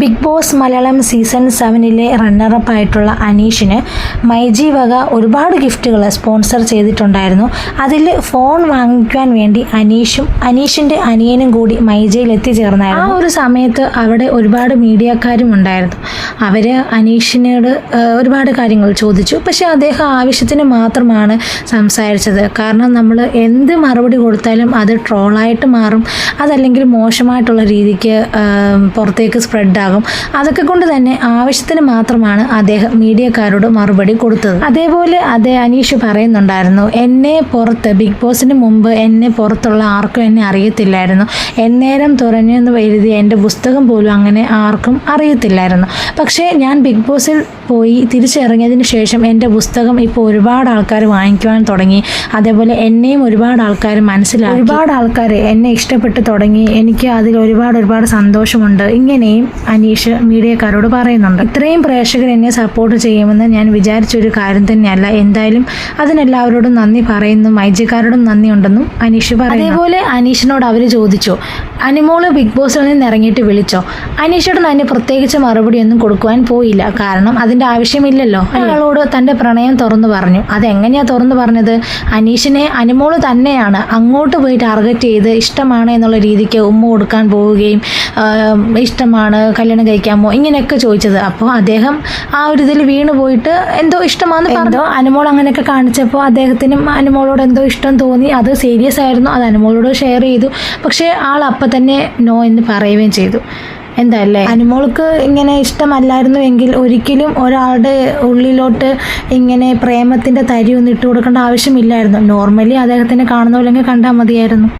Big Boss Malayalam season സെവനിലെ runner up ആയിട്ടുള്ള അനീഷിന് മൈജി വക ഒരുപാട് ഗിഫ്റ്റുകൾ സ്പോൺസർ ചെയ്തിട്ടുണ്ടായിരുന്നു. അതിൽ ഫോൺ വാങ്ങിക്കാൻ വേണ്ടി അനീഷും അനീഷിന്റെ അനിയനും കൂടി മൈജിയിൽ എത്തിച്ചേർന്നായിരുന്നു. ആ ഒരു സമയത്ത് അവിടെ ഒരുപാട് മീഡിയക്കാരും ഉണ്ടായിരുന്നു. അവർ അനീഷിനോട് ഒരുപാട് കാര്യങ്ങൾ ചോദിച്ചു. പക്ഷേ അദ്ദേഹം ആവശ്യത്തിന് മാത്രമാണ് സംസാരിച്ചത്. കാരണം നമ്മൾ എന്ത് മറുപടി കൊടുത്താലും അത് ട്രോളായിട്ട് മാറും. അതല്ലെങ്കിൽ മോശമായിട്ടുള്ള രീതിക്ക് പുറത്തേക്ക് സ്പ്രെഡാകും അതൊക്കെ കൊണ്ട് തന്നെ ആവശ്യത്തിന് മാത്രമാണ് അദ്ദേഹം മീഡിയക്കാരോട് മറുപടി കൊടുത്തത്. അതേപോലെ അതേ അനീഷ് പറയുന്നുണ്ടായിരുന്നു എന്നെ പുറത്ത് ബിഗ് ബോസിന് മുമ്പ് എന്നെ പുറത്തുള്ള ആർക്കും എന്നെ അറിയത്തില്ലായിരുന്നു. എന്നേരം തുറഞ്ഞു എന്ന് എഴുതിയ എന്റെ പുസ്തകം പോലും അങ്ങനെ ആർക്കും അറിയത്തില്ലായിരുന്നു. പക്ഷേ ഞാൻ ബിഗ് ബോസിൽ പോയി തിരിച്ചിറങ്ങിയതിന് ശേഷം എന്റെ പുസ്തകം ഇപ്പോൾ ഒരുപാട് ആൾക്കാർ വാങ്ങിക്കുവാൻ തുടങ്ങി. അതേപോലെ എന്നെയും ഒരുപാട് ആൾക്കാർ മനസ്സിലാക്കി. ഒരുപാട് ആൾക്കാർ എന്നെ ഇഷ്ടപ്പെട്ട് തുടങ്ങി. എനിക്ക് അതിൽ ഒരുപാട് ഒരുപാട് സന്തോഷമുണ്ട്. ഇങ്ങനെയും അനീഷ് മീഡിയക്കാരോട് പറയുന്നുണ്ട്. ഇത്രയും പ്രേക്ഷകർ എന്നെ സപ്പോർട്ട് ചെയ്യുമെന്ന് ഞാൻ വിചാരിച്ചൊരു കാര്യം തന്നെയല്ല. എന്തായാലും അതിനെല്ലാവരോടും നന്ദി പറയുന്നു. മൈജിക്കാരോടും നന്ദി ഉണ്ടെന്നും അനീഷ് പറയുന്നു. അതേപോലെ അനീഷിനോട് അവർ ചോദിച്ചു. അനിമോൾ ബിഗ് ബോസിൽ നിന്ന് ഇറങ്ങിയിട്ട് വിളിച്ചോ? അനീഷോട് തന്നെ പ്രത്യേകിച്ച് മറുപടി ഒന്നും കൊടുക്കുവാൻ പോയില്ല. കാരണം അതിന്റെ ആവശ്യമില്ലല്ലോ. അയാളോട് തന്റെ പ്രണയം തുറന്നു പറഞ്ഞു. അതെങ്ങനെയാ തുറന്നു പറഞ്ഞത്? അനീഷിനെ അനിമോൾ തന്നെയാണ് അങ്ങോട്ട് പോയി ടാർഗറ്റ് ചെയ്ത് ഇഷ്ടമാണ് എന്നുള്ള രീതിക്ക് ഉമ്മ കൊടുക്കാൻ പോവുകയും ഇഷ്ടമാണ് കല്യാണം കഴിക്കാമോ? ഇങ്ങനെയൊക്കെ ചോദിച്ചത്. അപ്പോൾ അദ്ദേഹം ആ ഒരു ഇതിൽ വീണ് പോയിട്ട് എന്തോ ഇഷ്ടമാണെന്ന് പറഞ്ഞു. അനുമോൾ അങ്ങനെയൊക്കെ കാണിച്ചപ്പോൾ അദ്ദേഹത്തിനും അനുമോളോട് എന്തോ ഇഷ്ടം തോന്നി. അത് സീരിയസ് ആയിരുന്നു. അത് അനുമോളോട് ഷെയർ ചെയ്തു. പക്ഷേ ആൾ അപ്പം തന്നെ നോ എന്ന് പറയുകയും ചെയ്തു. എന്തല്ലേ? അനുമോൾക്ക് ഇങ്ങനെ ഇഷ്ടമല്ലായിരുന്നു എങ്കിൽ ഒരിക്കലും ഒരാളുടെ ഉള്ളിലോട്ട് ഇങ്ങനെ പ്രേമത്തിന്റെ തരി ഒന്നും ഇട്ട് കൊടുക്കേണ്ട ആവശ്യമില്ലായിരുന്നു. നോർമലി അദ്ദേഹത്തിനെ കാണുന്ന പോലെ കണ്ടാൽ മതിയായിരുന്നു.